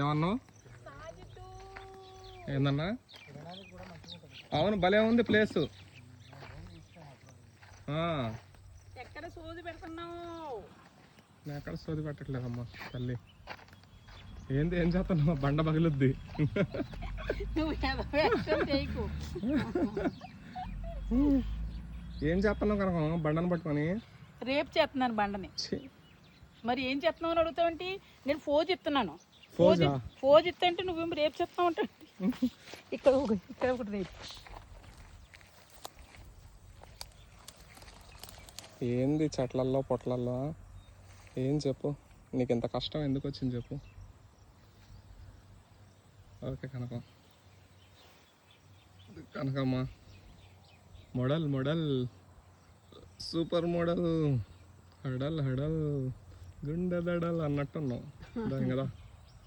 ఏమన్నావు? ఏందన్నా? అవును భలే ఉంది ప్లేస్. ఎక్కడ సోది పెడుతున్నావు? నేను ఎక్కడ సోది పెట్టట్లేదమ్మా తల్లి. ఏంది ఏం చేస్తున్నావు? బండ పగిలుద్ది. ఏం చేస్తున్నావు కనుక బండను పట్టుకొని. రేపు చేస్తున్నాను బండని. మరి ఏం చేస్తున్నావు అని అడుగుతావంటి? నేను ఫోజ్ ఇస్తున్నాను. ఫోజా? ఫోజ్ ఇస్తుంటే నువ్వేం రేపు చెప్తావు అంటే ఇక్కడ ఒకటి ఇక్కడ ఒకటి రేపు. ఏంది చెట్లల్లో పొట్లల్లో? ఏం చెప్పు? నీకు ఇంత కష్టం ఎందుకు వచ్చింది చెప్పు. Okay Kanakam Kanakamma. Model model. Super model. హడల్ హడల్. గుండె దడల్ అన్నట్టున్నావు. దాని కదా.